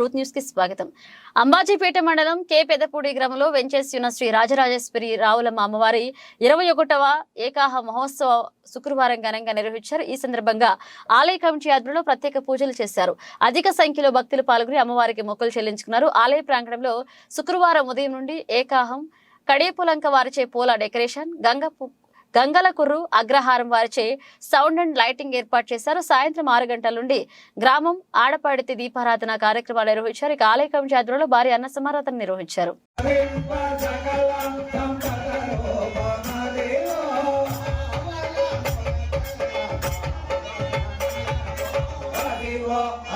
Truth న్యూస్కి స్వాగతం. అంబాజీపేట మండలం కే. పెదపూడి గ్రామంలో వెంచేసి ఉన్న శ్రీ రాజరాజేశ్వరి రావులమ్మ అమ్మవారి ఇరవై ఒకటవ ఏకాహ మహోత్సవ శుక్రవారం ఘనంగా నిర్వహించారు. ఈ సందర్భంగా ఆలయ కమిటీ ఆధ్వర్యంలో ప్రత్యేక పూజలు చేశారు. అధిక సంఖ్యలో భక్తులు పాల్గొని అమ్మవారికి మొక్కులు చెల్లించుకున్నారు. ఆలయ ప్రాంగణంలో శుక్రవారం ఉదయం నుండి ఏకాహం కడియపులంక వారిచే పూల డెకరేషన్ గంగ గంగలకుర్రు గంగల కుర్రు అగ్రహారం వారిచే సౌండ్ అండ్ లైటింగ్ ఏర్పాటు చేశారు. సాయంత్రం ఆరు గంటల నుండి గ్రామం ఆడపాడితి దీపారాధన కార్యక్రమాలు నిర్వహించారు. ఇక ఆలయ కమిటీ ఆధ్వర్యంలో భారీ అన్న సమారాధన నిర్వహించారు. Oh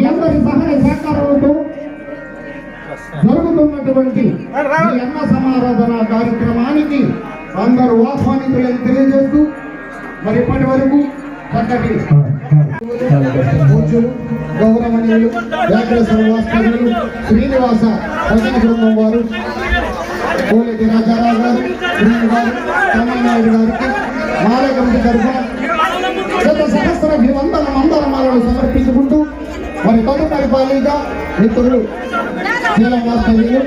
అందరి సహాయ సహకారాలతో జరుగుతున్నటువంటి అన్న సమారాధన కార్యక్రమానికి అందరూ ఆహ్వానితులని తెలియజేస్తూ మరి ఇప్పటి వరకు చక్కటి పూజ్యులు గౌరవనీయులు వెంకటేశ్వర శ్రీనివాస భజన బృందం వారు కోలేటి రాజారావు గారు శ్రీని గారు తమ్మనాయుడు గారికి మాలయ కమిటీ తరఫున గత సహస్ర వందల మందల సమర్పించుకుంటూ మరి తదుపరి పాలిగా మిత్రులు శీలం వాస్తవ్యులు.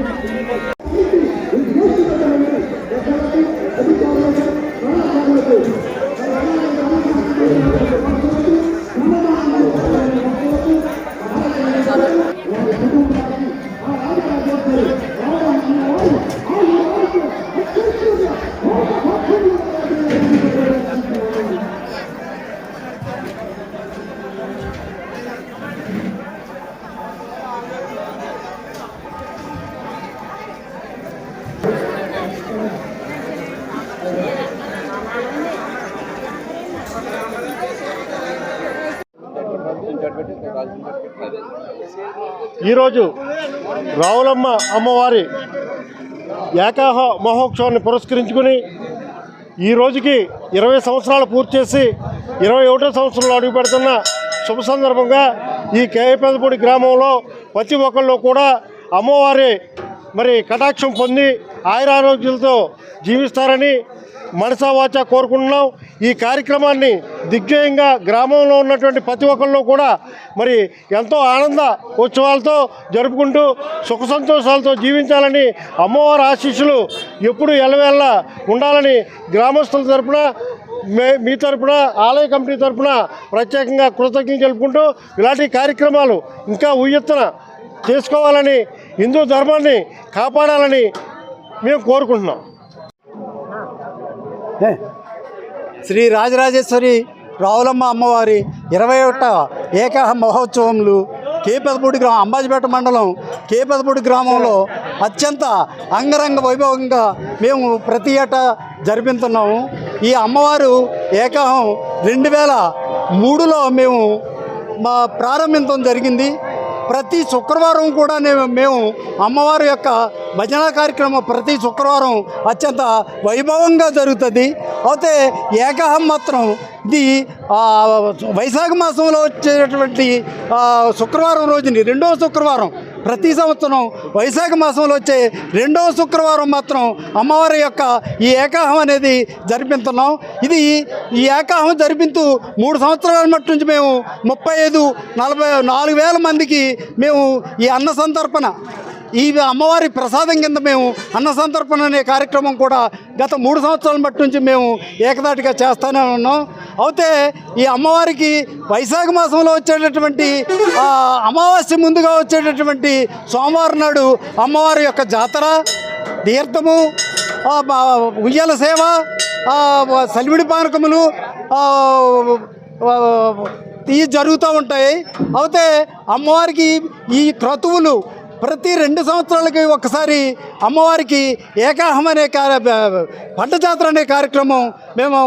ఈరోజు రావులమ్మ అమ్మవారి ఏకాహ మహోత్సవాన్ని పురస్కరించుకుని ఈ రోజుకి ఇరవై సంవత్సరాలు పూర్తి చేసి ఇరవై ఒకటో సంవత్సరంలో అడుగు పెడుతున్న శుభ సందర్భంగా ఈ కేపేదపూడి గ్రామంలో ప్రతి ఒక్కళ్ళు కూడా అమ్మవారి మరి కటాక్షం పొంది ఆయురారోగ్యాలతో జీవిస్తారని మనసావాచ కోరుకుంటున్నాం. ఈ కార్యక్రమాన్ని దిగ్జయంగా గ్రామంలో ఉన్నటువంటి ప్రతి ఒక్కళ్ళు కూడా మరి ఎంతో ఆనంద ఉత్సవాలతో జరుపుకుంటూ సుఖ సంతోషాలతో జీవించాలని అమ్మవారి ఆశీస్సులు ఎప్పుడు ఎలవేళ్ళ ఉండాలని గ్రామస్తుల తరపున మీ తరపున ఆలయ కమిటీ తరపున ప్రత్యేకంగా కృతజ్ఞతలు తెలుపుకుంటూ ఇలాంటి కార్యక్రమాలు ఇంకా ఉయ్యెత్తున చేసుకోవాలని హిందూ ధర్మాన్ని కాపాడాలని మేము కోరుకుంటున్నాం. శ్రీ రాజరాజేశ్వరి రావులమ్మ అమ్మవారి ఇరవై ఒకట ఏకాహ మహోత్సవములు కేపదపూడి గ్రామం అంబాజీపేట మండలం కేపదపూడి గ్రామంలో అత్యంత అంగరంగ వైభవంగా మేము ప్రతి ఏటా జరిపిస్తున్నాము ఈ అమ్మవారు ఏకాహం రెండు వేల మూడులో మేము మా ప్రారంభించడం జరిగింది. ప్రతి శుక్రవారం కూడా మేము అమ్మవారి యొక్క భజన కార్యక్రమం ప్రతి శుక్రవారం అత్యంత వైభవంగా జరుగుతుంది. అయితే ఏకాహం మాత్రం ఇది వైశాఖ మాసంలో వచ్చేటటువంటి శుక్రవారం రోజుని రెండవ శుక్రవారం ప్రతి సంవత్సరం వైశాఖ మాసంలో వచ్చే రెండవ శుక్రవారం మాత్రం అమ్మవారి యొక్క ఈ ఏకాహం అనేది జరిపిస్తున్నాం ఇది ఈ ఏకాహం జరిపిస్తూ మూడు సంవత్సరాల మట్టి నుంచి మేము ముప్పై ఐదు నలభై నాలుగు వేల మందికి మేము ఈ అన్న సంతర్పణ ఈ అమ్మవారి ప్రసాదం కింద మేము అన్న సంతర్పణ అనే కార్యక్రమం కూడా గత మూడు సంవత్సరాల మట్టి నుంచి మేము ఏకదాటిగా చేస్తూనే ఉన్నాం. అయితే ఈ అమ్మవారికి వైశాఖ మాసంలో వచ్చేటటువంటి అమావాస్య ముందుగా వచ్చేటటువంటి సోమవారం నాడు అమ్మవారి యొక్క జాతర తీర్థము ఉయ్యాల సేవ సలివిడి పానకములు ఇవి జరుగుతూ ఉంటాయి. అయితే అమ్మవారికి ఈ క్రతువులు ప్రతి రెండు సంవత్సరాలకి ఒకసారి అమ్మవారికి ఏకాహం అనే కార్య పంట జాతర అనే కార్యక్రమం మేము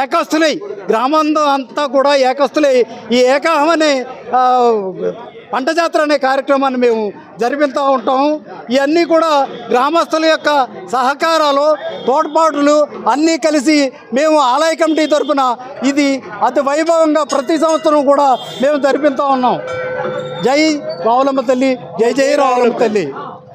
ఏకాస్తులై గ్రామంలో అంతా కూడా ఏకాస్తులై ఈ ఏకాహం అనే పంట జాతర అనే కార్యక్రమాన్ని మేము జరిపిస్తూ ఉంటాము. ఇవన్నీ కూడా గ్రామస్తుల యొక్క సహకారాలు తోడ్పాటులు అన్నీ కలిసి మేము ఆలయ కమిటీ తరఫున ఇది అతి వైభవంగా ప్రతి సంవత్సరం కూడా మేము జరిపిస్తూ ఉన్నాం. ಜೈ ಸ್ವಾವಲಂಬತಲ್ಲಿ ಜೈ ಜೈ ರಾವಲಂಬದಲ್ಲಿ